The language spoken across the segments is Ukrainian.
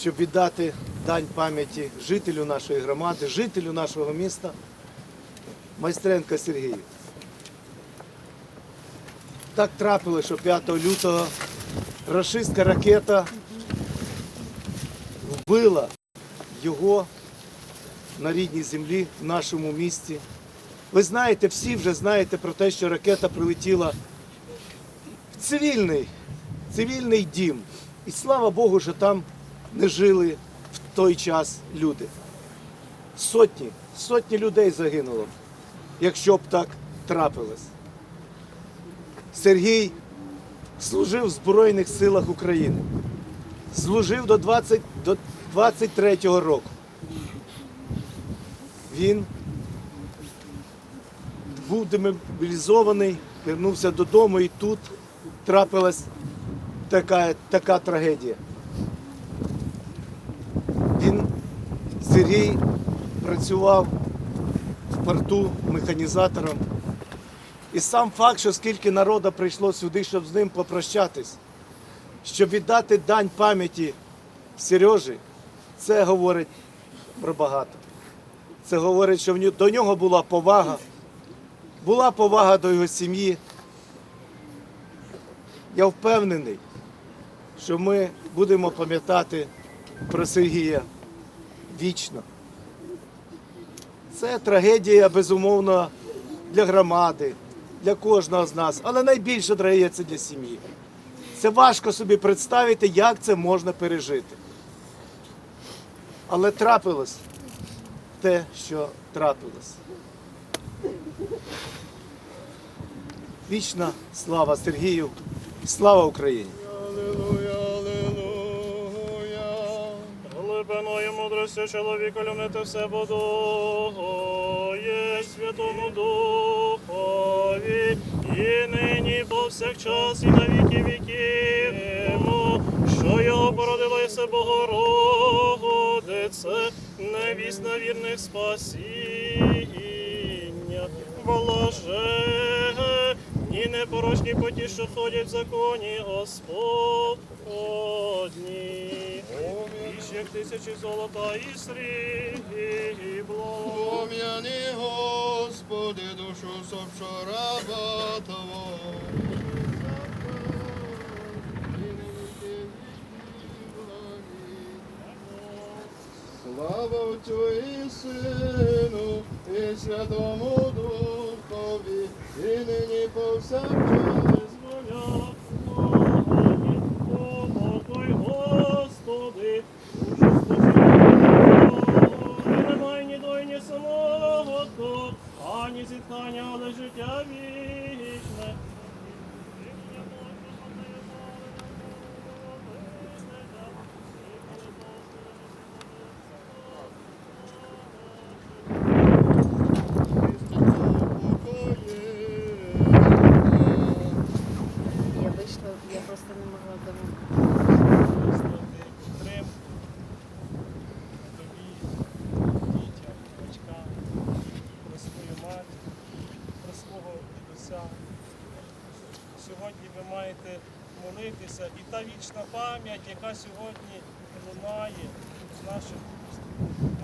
щоб віддати дань пам'яті жителю нашої громади, жителю нашого міста Майстренка Сергію. Так трапилося, що 5 лютого рашистська ракета вбила його на рідній землі, в нашому місті. Ви знаєте, всі вже знаєте про те, що ракета прилетіла в цивільний, цивільний дім. І слава Богу, що там не жили в той час люди. Сотні, сотні людей загинуло, якщо б так трапилось. Сергій служив в Збройних силах України. Служив до 20, до 23-го року. Він був демобілізований, вернувся додому і тут трапилась така, така трагедія. Він, Сергій, працював в порту механізатором. І сам факт, що скільки народу прийшло сюди, щоб з ним попрощатись, щоб віддати дань пам'яті Сережі, це говорить про багато. Це говорить, що до нього була повага, була повага до його сім'ї. Я впевнений, що ми будемо пам'ятати про Сергія вічно. Це трагедія, безумовно, для громади, для кожного з нас, але найбільше трагедія це для сім'ї. Це важко собі представити, як це можна пережити. Але трапилось те, що трапилось. Вічна слава Сергію, слава Україні! Глибиною мудростю чоловіка люмити все будує Святому Духові, і нині повсякчас, і на віки віків, що його породила Ісе Богородице, невісна вірних спасіння, блаже, ні непорочні поті, що ходять в законі Господні. Як тисячі золота і срібла. Пом'яни, Господи, душу собчо раба Твого. Слава Отцю і Сину, і Святому Духові, і нині повсякчас. Ой, Господи, уже спочатку, немає ні дойні самого, зітхання, але життя вічне. Я вийшла, я просто не могла дома. Підтримку тобі, дітям, батькам, про свою матір, про свого дідуся. Сьогодні ви маєте молитися, і та вічна пам'ять, яка сьогодні лунає з наших уст,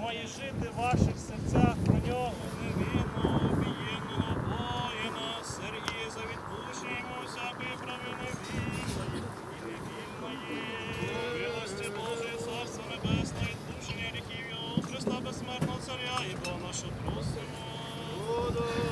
має жити в ваших серцях про нього. Невинно обієнного воїна, Сергія, за відпущення йому вільної і невільної. Милості Божої, Царства Небесного, відпущення гріхів його, Христа безсмертного царя, і Бога нашого просимо.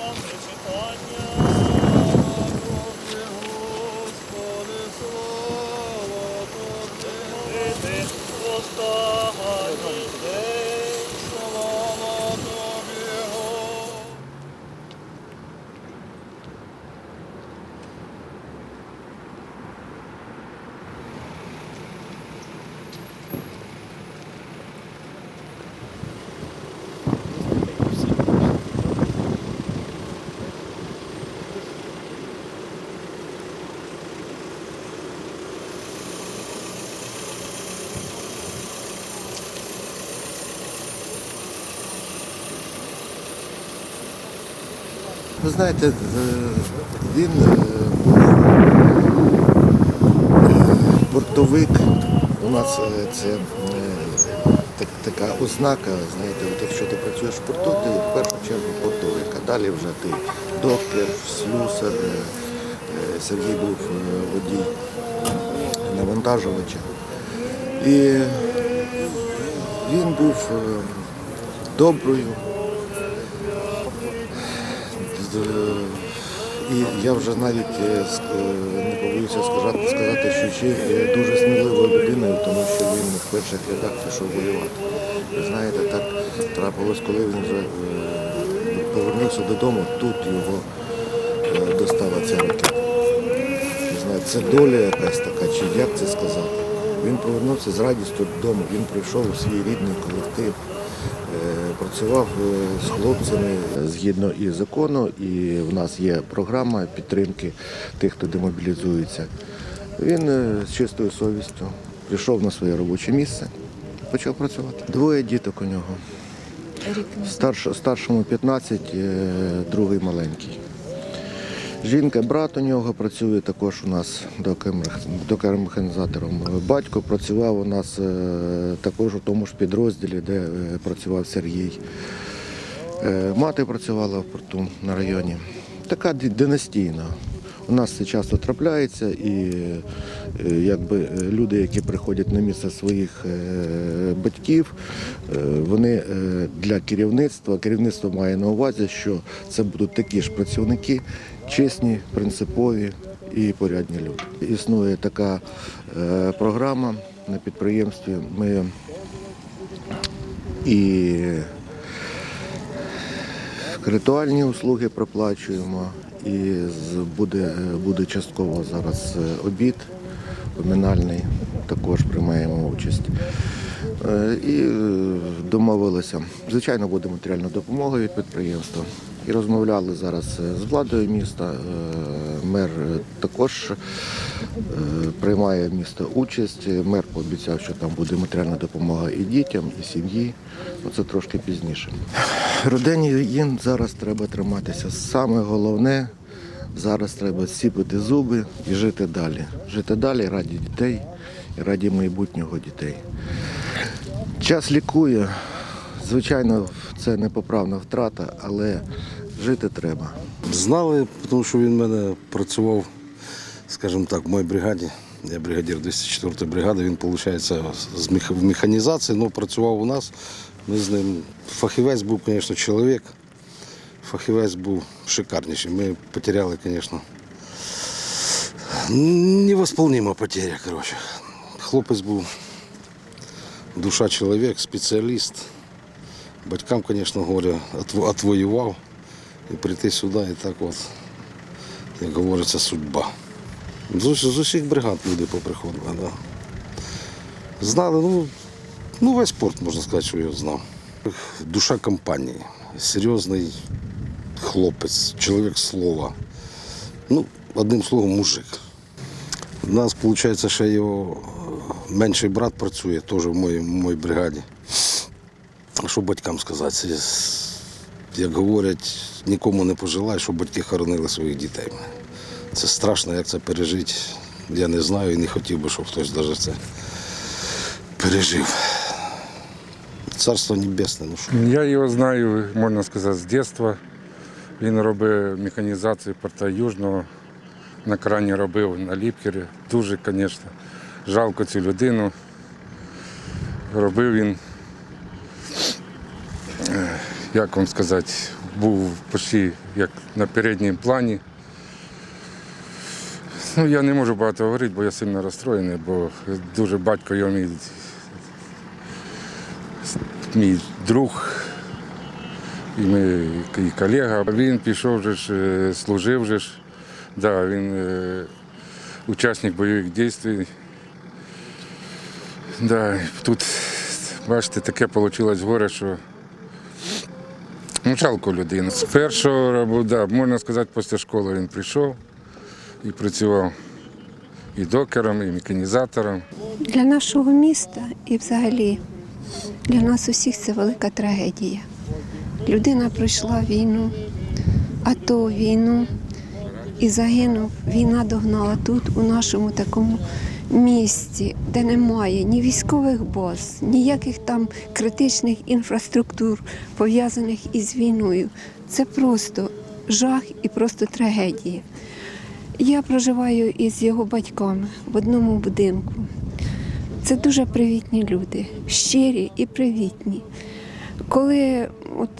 Thank you. Ви знаєте, е, він був е, портовик. У нас е, це так- така ознака, знаєте, от якщо ти працюєш в порту, ти в першу чергу портовик, а далі вже ти доктор, слюсар. Сергій був водій навантажувача. І він був доброю, І я вже навіть е, е, не побоюся сказати, сказати, що ще є дуже сміливою людиною, тому що він в перших рядах пішов воювати. Ви знаєте, так трапилось, коли він вже е, повернувся додому, тут його е, достала ця ракета. Не знаю, це доля якась така, чи як це сказати. Він повернувся з радістю додому, він прийшов у свій рідний колектив, е, працював е, з хлопцями згідно і закону, і в нас є програма підтримки тих, хто демобілізується. Він е, з чистою совістю прийшов на своє робоче місце, почав працювати. Двоє діток у нього. Старш, старшому 15, е, другий маленький. Жінка, брат у нього працює також у нас докер- докер-механізатором. Батько працював у нас е, також у тому ж підрозділі, де е, працював Сергій. Е, Мати працювала в порту на районі. Така династійна. У нас це часто трапляється, і якби люди, які приходять на місце своїх батьків, вони для керівництва, керівництво має на увазі, що це будуть такі ж працівники, чесні, принципові і порядні люди. Існує така е, програма на підприємстві. Ми і ритуальні услуги проплачуємо, і буде, буде частково зараз е, обід поминальний, також приймаємо участь. Е, І домовилися. Звичайно, буде матеріальна допомога від підприємства. І розмовляли зараз е, з владою міста. Е, Мер е, також приймає місто участь. Мер пообіцяв, що там буде матеріальна допомога і дітям, і сім'ї. Це трошки пізніше. Родині їм зараз треба триматися. Саме головне зараз треба сіпити зуби і жити далі. Жити далі раді дітей і раді майбутнього дітей. Час лікує. Звичайно, це непоправна втрата, але жити треба. Знали, тому що він в мене працював, скажімо так, в моїй бригаді. Я бригадир 204-ї бригади, він, виходить, в механізації, але працював у нас. Ми з ним. Фахівець був, звісно, чоловік. Фахівець був шикарніший. Ми потеряли, звісно. Невосполнима потеря, коротше. Хлопець був душа чоловік, спеціаліст. Батькам, звісно, горе отво- отвоював. І прийти сюди і так от, як говориться, судьба. З, з усіх бригад люди поприходили, Да. Знали, ну, ну, весь спорт, можна сказати, що його знав. Душа компанії, серйозний хлопець, чоловік слова. Ну, одним словом, мужик. У нас, виходить, ще його менший брат працює теж в моїй, в моїй бригаді. Що батькам сказати? Як говорять, нікому не пожелаю, щоб батьки хоронили своїх дітей. Це страшно, як це пережити. Я не знаю і не хотів би, щоб хтось навіть це пережив. Царство небесне, ну що. Я його знаю, можна сказати, з дитинства. Він робив механізацію порта Южного. На крані робив на ліпкері. Дуже, звісно, жалко цю людину. Робив він, як вам сказати, був почти як на передньому плані. Ну, я не можу багато говорити, бо я сильно розстроєний, бо дуже батько його мій, мій друг і ми і колега. Він пішов же ж, е, служив же ж. Да, він е, учасник бойових дій. Да, тут, бачите, таке вийшло горе, що ну, жалко людину. З першого рабу- да, можна сказати, після школи він прийшов і працював і докером, і механізатором. Для нашого міста і взагалі для нас усіх це велика трагедія. Людина пройшла війну, АТО війну і загинув. Війна догнала тут, у нашому такому місті, де немає ні військових баз, ніяких там критичних інфраструктур, пов'язаних із війною. Це просто жах і просто трагедія. Я проживаю із його батьками в одному будинку. Це дуже привітні люди, щирі і привітні. Коли от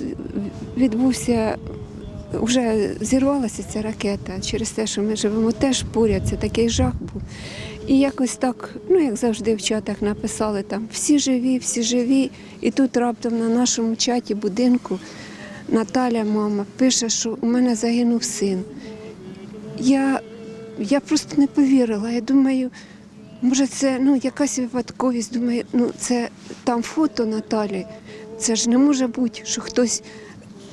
відбувся, вже зірвалася ця ракета через те, що ми живемо теж поряд, це такий жах був. І якось так, ну як завжди в чатах написали там всі живі, всі живі. І тут раптом на нашому чаті будинку Наталя, мама, пише, що у мене загинув син. Я, я просто не повірила. Я думаю, може, це ну, якась випадковість. Думаю, ну це там фото Наталі. Це ж не може бути, що хтось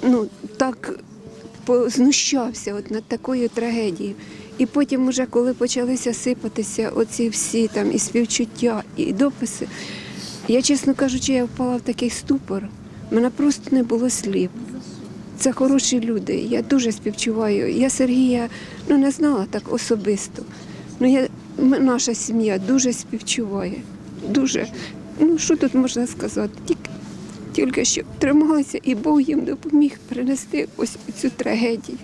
ну, так знущався от над такою трагедією. І потім, уже коли почалися сипатися оці всі там і співчуття, і дописи, я, чесно кажучи, я впала в такий ступор. Мене просто не було слів. Це хороші люди. Я дуже співчуваю. Я Сергія ну, не знала так особисто. Ну, я, наша сім'я дуже співчуває. Дуже. Ну, що тут можна сказати? Тільки, тільки що трималися, і Бог їм допоміг перенести ось цю трагедію.